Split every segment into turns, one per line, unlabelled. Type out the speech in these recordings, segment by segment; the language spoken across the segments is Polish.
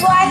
Boa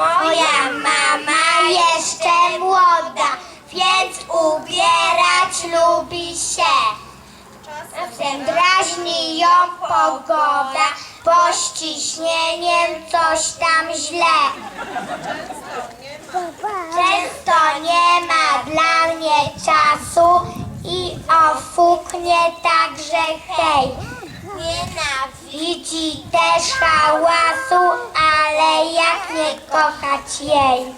Moja mama jeszcze młoda, więc ubierać lubi się. Czasem drażni ją pogoda, bo ściśnieniem coś tam źle. Często nie ma dla mnie czasu i ofuknie także hej. Nienawidzi też hałasu, ale jak nie kochać jej?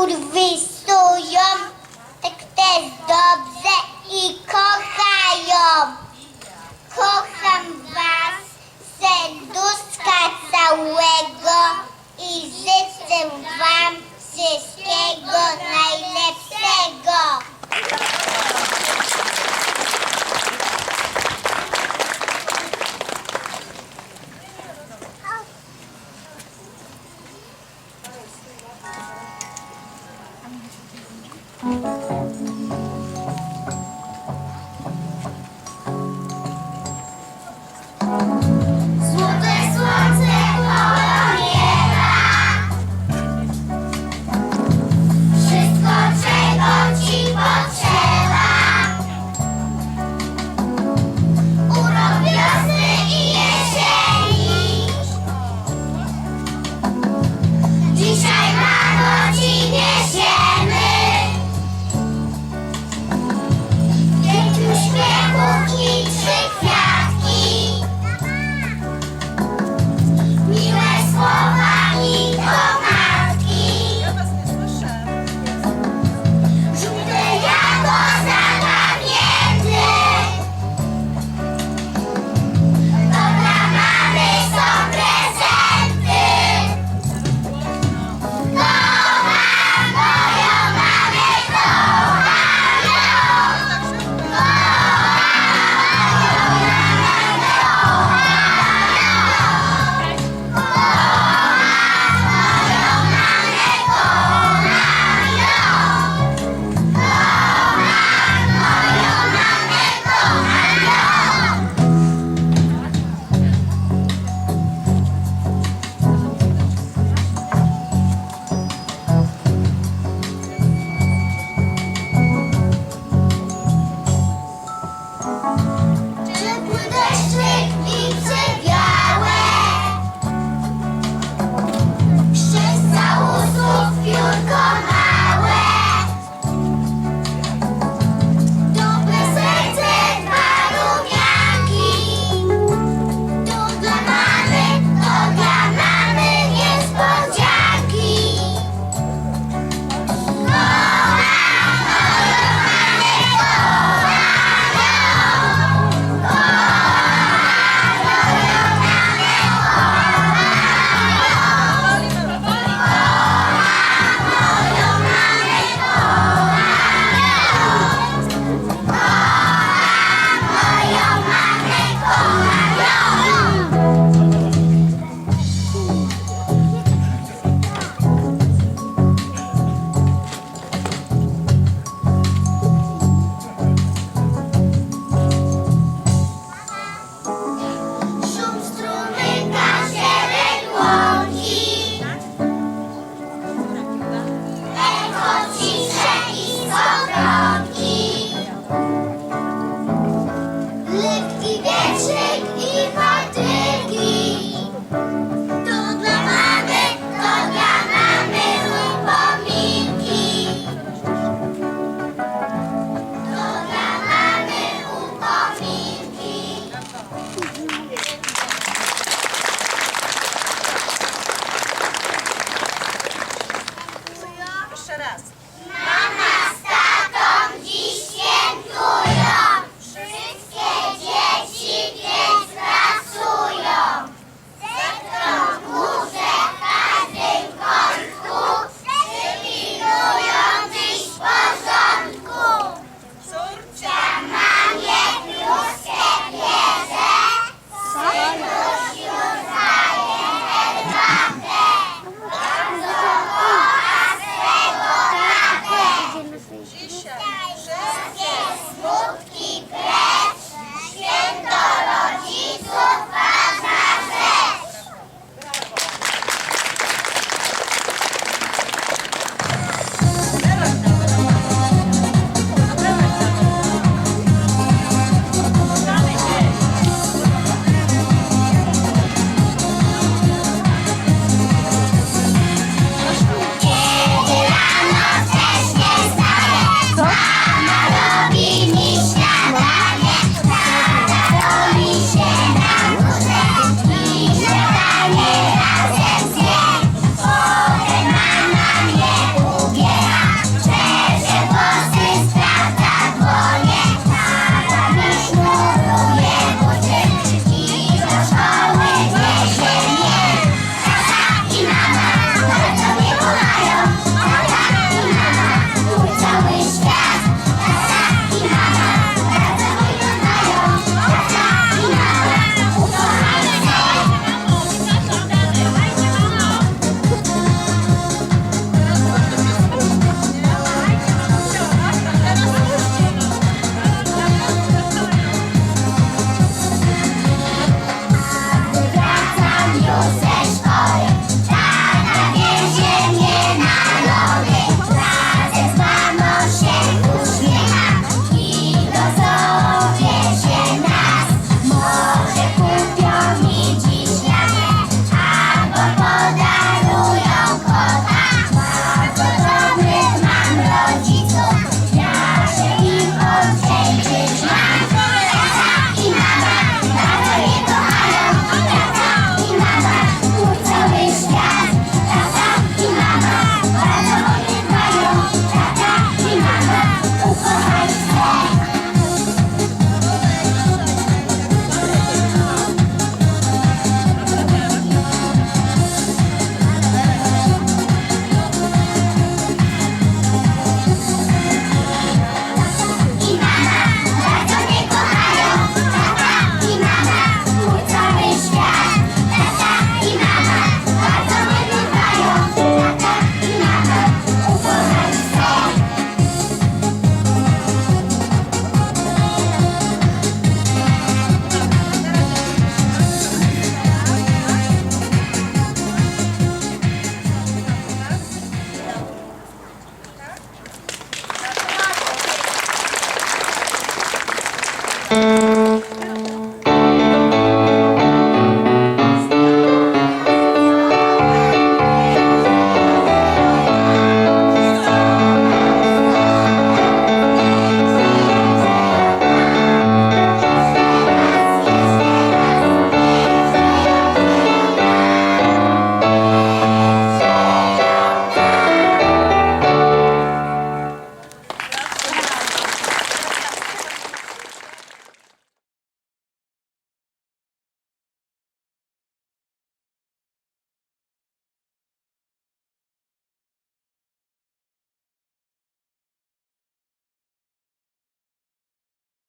Urwisują, tak też dobrze i kochają. Kocham was serduszka całego i życzę wam wszystkiego najlepszego. 嗯。